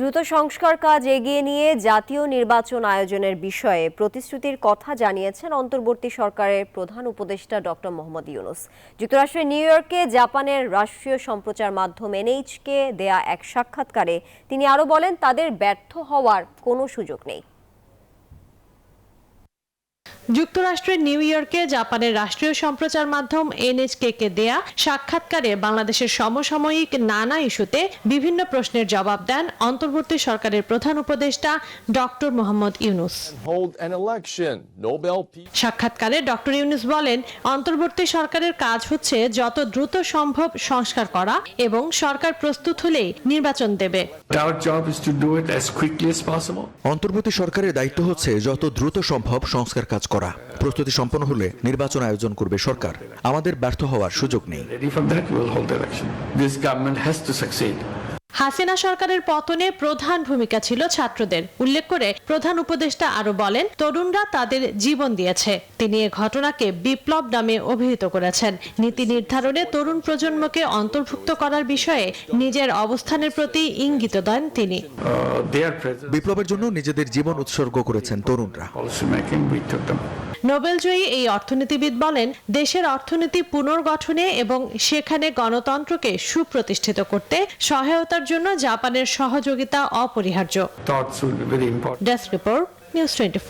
দ্রুত সংস্কার কাজ এগিয়ে নিয়ে জাতীয় নির্বাচন আয়োজনের বিষয়ে প্রতিশ্রুতির কথা জানিয়েছেন অন্তর্বর্তী সরকারের প্রধান উপদেষ্টা ডক্টর মোহাম্মদ ইউনুস। যুক্তরাষ্ট্রের নিউ ইয়র্কে জাপানের রাষ্ট্রীয় সম্প্রচার মাধ্যম এনএইচকে দেয়া এক সাক্ষাৎকারে তিনি আরও বলেন, তাদের ব্যর্থ হওয়ার কোনো সুযোগ নেই। যুক্তরাষ্ট্রের নিউ ইয়র্কে জাপানের রাষ্ট্রীয় সম্প্রচার মাধ্যম এনএচকে কে দেয়া সাক্ষাৎকারে বাংলাদেশের সমসাময়িক নানা ইস্যুতে বিভিন্ন প্রশ্নের জবাব দেন অন্তর্বর্তী সরকারের প্রধান উপদেষ্টা ডক্টর মোহাম্মদ ইউনুস। সাক্ষাৎকারে ডক্টর ইউনুস বলেন অন্তর্বর্তী সরকারের কাজ হচ্ছে যত দ্রুত সম্ভব সংস্কার করা এবং সরকার প্রস্তুত হলেই নির্বাচন দেবে. অন্তর্বর্তী সরকারের দায়িত্ব হচ্ছে যত দ্রুত সম্ভব সংস্কার কাজ করা। প্রস্তুতি সম্পন্ন হলে নির্বাচন আয়োজন করবে সরকার। আমাদের ব্যর্থ হওয়ার সুযোগ নেই। হাসিনা সরকারের পতনে প্রধান ভূমিকা ছিল ছাত্রদের। উল্লেখ করে প্রধান উপদেষ্টা আরও বলেন তরুণরা তাদের জীবন দিয়েছে। তিনি এ ঘটনাকে বিপ্লব নামে অভিহিত করেছেন। নীতি নির্ধারণে তরুণ প্রজন্মকে অন্তর্ভুক্ত করার বিষয়ে নিজের অবস্থানের প্রতি ইঙ্গিত দেন তিনি। Uh, বিপ্লবের জন্য নিজেদের জীবন উৎসর্গ করেছেন তরুণরা। নোবেলজয়ী এই অর্থনীতিবিদ বলেন দেশের অর্থনীতি পুনর্গঠনে এবং সেখানে গণতন্ত্রকে সুপ্রতিষ্ঠিত করতে সহায়তার জন্য জাপানের সহযোগিতা অপরিহার্য. Desk report news twenty